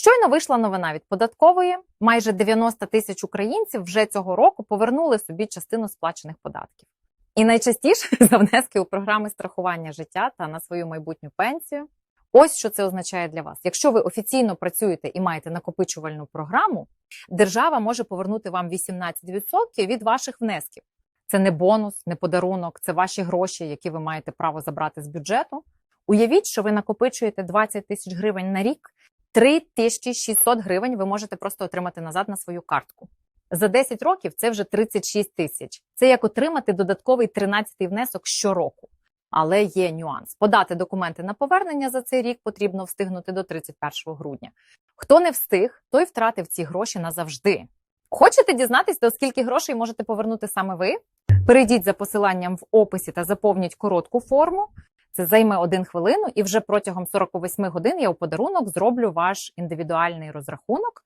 Щойно вийшла новина від податкової. Майже 90 тисяч українців вже цього року повернули собі частину сплачених податків. І найчастіше за внески у програми страхування життя та на свою майбутню пенсію. Ось що це означає для вас. Якщо ви офіційно працюєте і маєте накопичувальну програму, держава може повернути вам 18% від ваших внесків. Це не бонус, не подарунок, це ваші гроші, які ви маєте право забрати з бюджету. Уявіть, що ви накопичуєте 20 тисяч гривень на рік, 3600 гривень ви можете просто отримати назад на свою картку. За 10 років це вже 36 тисяч. Це як отримати додатковий 13-й внесок щороку. Але є нюанс. Подати документи на повернення за цей рік потрібно встигнути до 31 грудня. Хто не встиг, той втратив ці гроші назавжди. Хочете дізнатись, до скільки грошей можете повернути саме ви? Перейдіть за посиланням в описі та заповніть коротку форму. Це займе один хвилину, і вже протягом 48 годин я у подарунок зроблю ваш індивідуальний розрахунок